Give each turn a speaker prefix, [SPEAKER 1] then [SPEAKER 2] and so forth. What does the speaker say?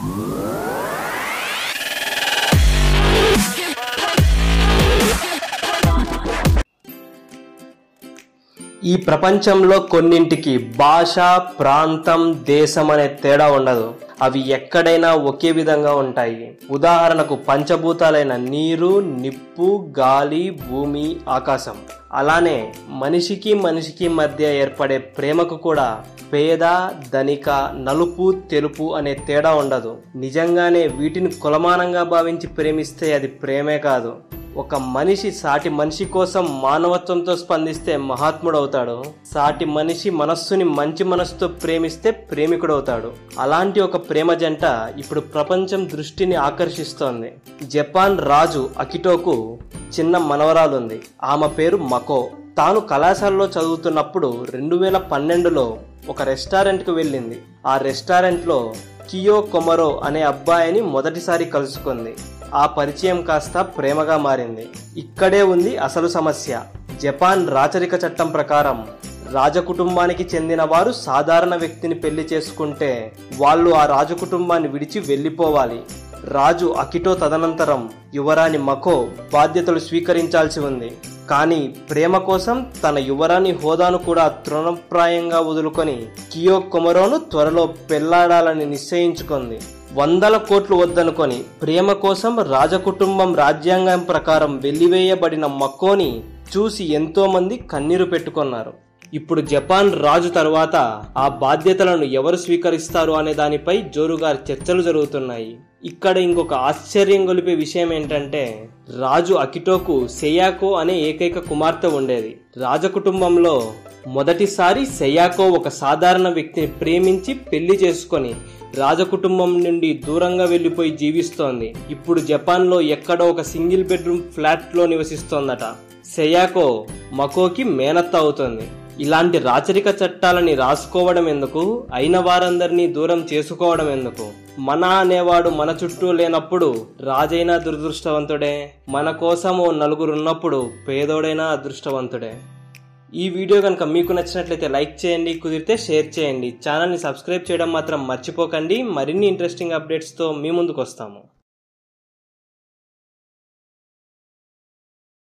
[SPEAKER 1] Whoa. ఈ ప్రపంచంలో కొన్నింటికి భాష ప్రాంతం దేశం అనే తేడా ఉండదు. అవి ఎక్కడైనా ఒకే విధంగా ఉంటాయి. ఉదాహరణకు పంచభూతాలైన నీరు నిప్పు గాలి భూమి ఆకాశం. అలానే మనిషికి మనిషికి మధ్య ఏర్పడే ప్రేమకు కూడా పేద ధనిక నలుపు తెలుపు అనే తేడా ఉండదు. నిజంగానే వీటిని కులమానంగా భావించి ప్రేమిస్తే అది ప్రేమే కాదు. ఒక మనిషి సాటి మనిషి కోసం మానవత్వంతో స్పందిస్తే మహాత్ముడవుతాడు. సాటి మనిషి మనస్సుని మంచి మనస్సుతో ప్రేమిస్తే ప్రేమికుడవుతాడు. అలాంటి ఒక ప్రేమ జంట ఇప్పుడు ప్రపంచం దృష్టిని ఆకర్షిస్తోంది. జపాన్ రాజు అకిటోకు చిన్న మనవరాలుంది. ఆమె పేరు మకో. తాను కళాశాలలో చదువుతున్నప్పుడు రెండు వేల పన్నెండులో ఒక రెస్టారెంట్కి వెళ్ళింది. ఆ రెస్టారెంట్లో కియో కొమరో అనే అబ్బాయిని మొదటిసారి కలుసుకుంది. ఆ పరిచయం కాస్త ప్రేమగా మారింది. ఇక్కడే ఉంది అసలు సమస్య. జపాన్ రాచరిక చట్టం ప్రకారం రాజకుటుంబానికి చెందిన వారు సాధారణ వ్యక్తిని పెళ్ళి చేసుకుంటే వాళ్ళు ఆ రాజకుటుంబాన్ని విడిచి వెళ్ళిపోవాలి. రాజు అకిటో తదనంతరం యువరాణి మకో బాధ్యతలు స్వీకరించాల్సి ఉంది. కానీ ప్రేమ కోసం తన యువరాణి హోదాను కూడా తృణప్రాయంగా వదులుకొని కియో కొమరోను త్వరలో పెళ్ళాడాలని నిశ్చయించుకుంది. వందల కోట్లు వద్దనుకొని ప్రేమ కోసం రాజకుటుంబం రాజ్యాంగం ప్రకారం వెల్లివేయబడిన మక్కోని చూసి ఎంతోమంది కన్నీరు పెట్టుకున్నారు. ఇప్పుడు జపాన్ రాజు తరువాత ఆ బాధ్యతలను ఎవరు స్వీకరిస్తారు అనే దానిపై జోరుగా చర్చలు జరుగుతున్నాయి. ఇక్కడ ఇంకొక ఆశ్చర్యం గొలిపే విషయం ఏంటంటే రాజు అకిటోకు సెయాకో అనే ఏకైక కుమార్తె ఉండేది. రాజకుటుంబంలో మొదటిసారి సెయాకో ఒక సాధారణ వ్యక్తిని ప్రేమించి పెళ్ళి చేసుకొని రాజకుటుంబం నుండి దూరంగా వెళ్ళిపోయి జీవిస్తోంది. ఇప్పుడు జపాన్లో ఎక్కడో ఒక సింగిల్ బెడ్రూమ్ ఫ్లాట్లో నివసిస్తోందట. సెయాకో మకోకి మేనత్త అవుతుంది. ఇలాంటి రాచరిక చట్టాలని రాసుకోవడం ఎందుకు? అయిన వారందరినీ దూరం చేసుకోవడం ఎందుకు? మన అనేవాడు మన చుట్టూ లేనప్పుడు రాజైనా దురదృష్టవంతుడే. మన కోసం ఓ నలుగురు ఉన్నప్పుడు పేదోడైనా అదృష్టవంతుడే. ఈ వీడియో కనుక మీకు నచ్చినట్లయితే లైక్ చేయండి కుదిరితే షేర్ చేయండి. ఛానల్ని సబ్స్క్రైబ్ చేయడం మాత్రం మర్చిపోకండి. మరిన్ని ఇంట్రెస్టింగ్ అప్డేట్స్తో మీ ముందుకు వస్తాము